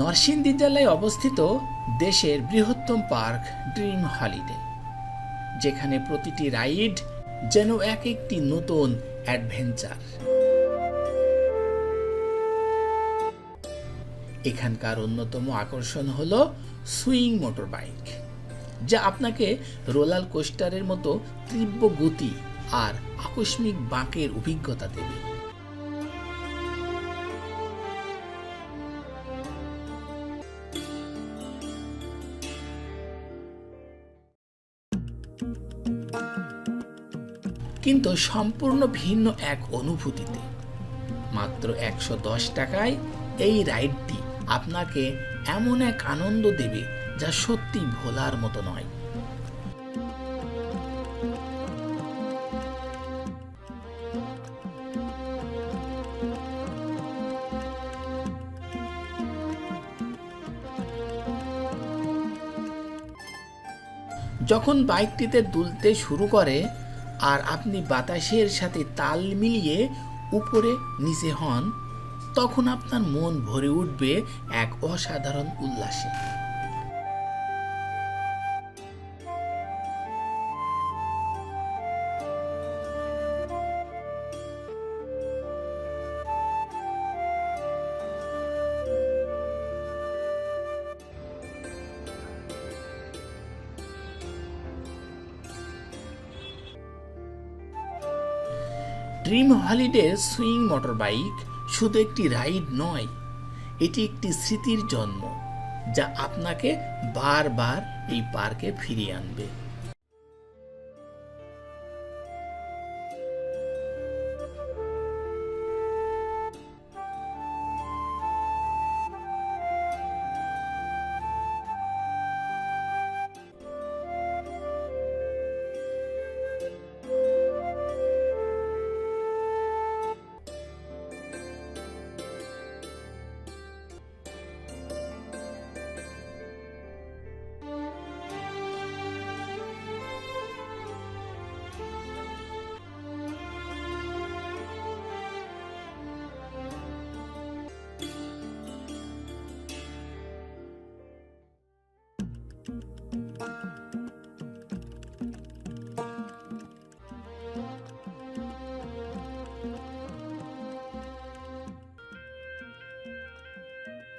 নরসিংদী জেলায় অবস্থিত দেশের বৃহত্তম পার্ক ড্রিম হলিডে, যেখানে প্রতিটি রাইড যেন এক একটি নতুন অ্যাডভেঞ্চার। এখানকার অন্যতম আকর্ষণ হল সুইং মোটর বাইক যা আপনাকে রোলার কোস্টারের মতো তীব্র গতি আর আকস্মিক বাঁকের অভিজ্ঞতা দেবে। কিন্তু সম্পূর্ণ ভিন্ন এক অনুভূতিতে। মাত্র একশো দশ টাকায় এই রাইডটি আপনাকে এমন এক আনন্দ দেবে যা সত্যি ভোলার মতো নয়। যখন বাইকটিতে দুলতে শুরু করে আর আপনি বাতাসের সাথে তাল মিলিয়ে উপরে নিচে হন, তখন আপনার মন ভরে উঠবে এক অসাধারণ উল্লাসে। Dream holiday swing motor bike শুধু একটি রাইড নয়, এটি একটি স্মৃতির জন্ম যা আপনাকে বারবার এই পার্কে ফিরিয়ে আনবে।